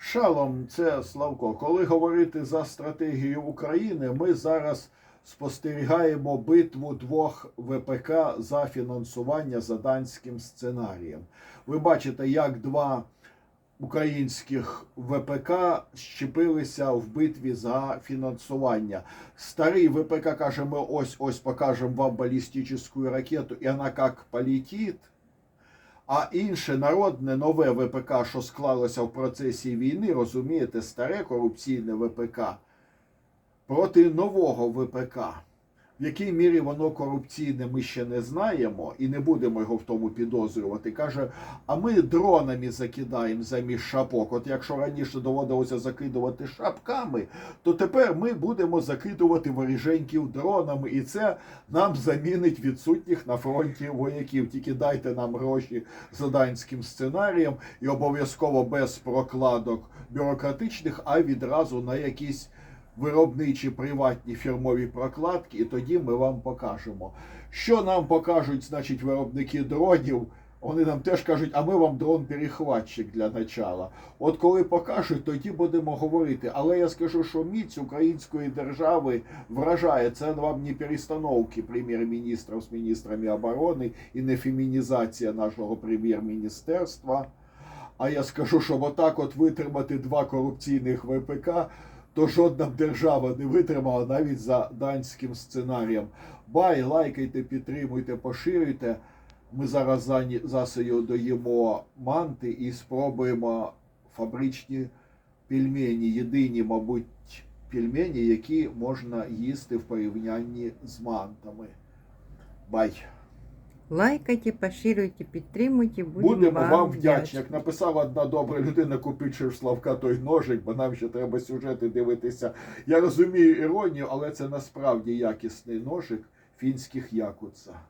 Шалом, це Славко. Коли говорити за стратегію України, ми зараз спостерігаємо битву двох ВПК за фінансування за данським сценарієм. Ви бачите, як два українських ВПК щепилися в битві за фінансування. Старий ВПК каже: ми ось ось покажемо вам балістичну ракету, і вона як полетить. А інше народне нове ВПК, що склалося в процесі війни, розумієте, старе корупційне ВПК проти нового ВПК. В якій мірі воно корупційне, ми ще не знаємо і не будемо його в тому підозрювати. Каже, а ми дронами закидаємо замість шапок. От якщо раніше доводилося закидувати шапками, то тепер ми будемо закидувати воріженьків дронами, і це нам замінить відсутніх на фронті вояків. Тільки дайте нам гроші за данським сценарієм і обов'язково без прокладок бюрократичних, а відразу на якісь виробничі приватні фірмові прокладки, і тоді ми вам покажемо. Що нам покажуть, значить, виробники дронів. Вони нам теж кажуть, а ми вам дрон-перехватчик для начала. От коли покажуть, тоді будемо говорити. Але я скажу, що міць української держави вражає. Це вам не перестановки прем'єр-міністра з міністрами оборони і не фемінізація нашого прем'єр-міністерства. А я скажу, щоб отак от витримати два корупційних ВПК, то жодна держава не витримала навіть за данським сценарієм. Бай, лайкайте, підтримуйте, поширюйте. Ми зараз засею доїмо манти і спробуємо фабричні пельмені. Єдині, мабуть, пельмені, які можна їсти в порівнянні з мантами. Бай. Лайкайте, поширюйте, підтримуйте, будемо, Будемо вам, вам вдячні. Як написала одна добра людина, купіть Славка той ножик, бо нам ще треба сюжети дивитися. Я розумію іронію, але це насправді якісний ножик фінських якуца.